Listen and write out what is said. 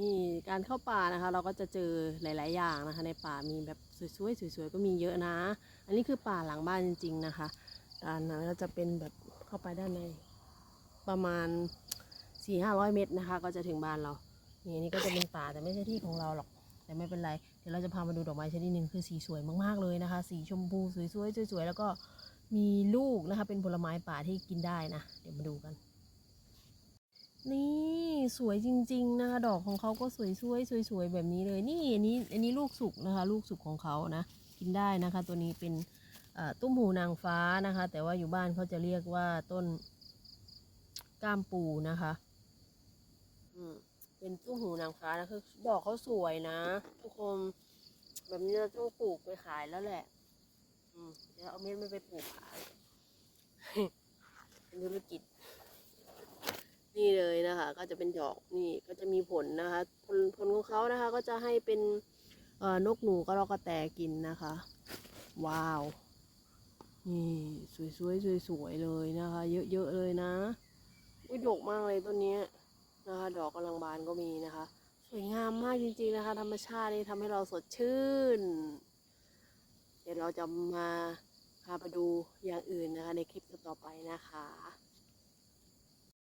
นี่การเข้าป่านะคะ เราก็จะเจอหลาย ๆ อย่างนะคะ ในป่ามีแบบสวยๆสวยๆก็มีเยอะนะ อันนี้คือป่าหลังบ้านจริง ๆ นะคะด้านนั้นก็จะเป็นแบบเข้าไปด้านในประมาณสี่ห้าร้อยเมตรนะคะ ก็จะถึงบ้านเรานี่อันนี่ก็จะเป็นป่าแต่ไม่ใช่ที่ของเราหรอก แต่ไม่เป็นไร เดี๋ยวเราจะพามาดูดอกไม้ชนิดหนึ่งคือสีสวยมากๆเลยนะคะ สีชมพูสวยๆสวยๆแล้วก็มีลูกนะคะ เป็นผลไม้ป่าที่กินได้นะ เดี๋ยวมาดูกัน สวยจริง ๆ นะคะ ดอกของเขาก็สวยๆสวยๆแบบนี้เลย นี่อันนี้อันนี้ลูกสุกนะคะ ลูกสุกของเขานะ กินได้นะคะ ตัวนี้เป็นตุ้มหูนางฟ้านะคะ แต่ว่าอยู่บ้านเขาจะเรียกว่าต้นก้ามปูนะคะเป็นตุ้มหูนางฟ้านะคือดอกเขาสวยนะ ทุกคนแบบนี้เราต้องปลูกไปขายแล้วแหละเดี๋ยวเอาเม็ดไม่ไปปลูกขายเป็นธุรกิจ นี่เลยนะคะ ก็จะเป็นดอกนี่ก็จะมีผลนะคะผลผลของเขานะคะ ก็จะให้เป็นนกหนูก็รอกระแตกินนะคะ ว้าว นี่สวยๆสวยๆเลยนะคะ เยอะๆเลยนะอุ้ยดกมากเลยต้นนี้นะคะ ดอกกำลังบานก็มีนะคะ สวยงามมากจริงๆนะคะ ธรรมชาตินี่ทำให้เราสดชื่น เดี๋ยวเราจะมาพาไปดูอย่างอื่นนะคะ ในคลิปต่อไปนะคะ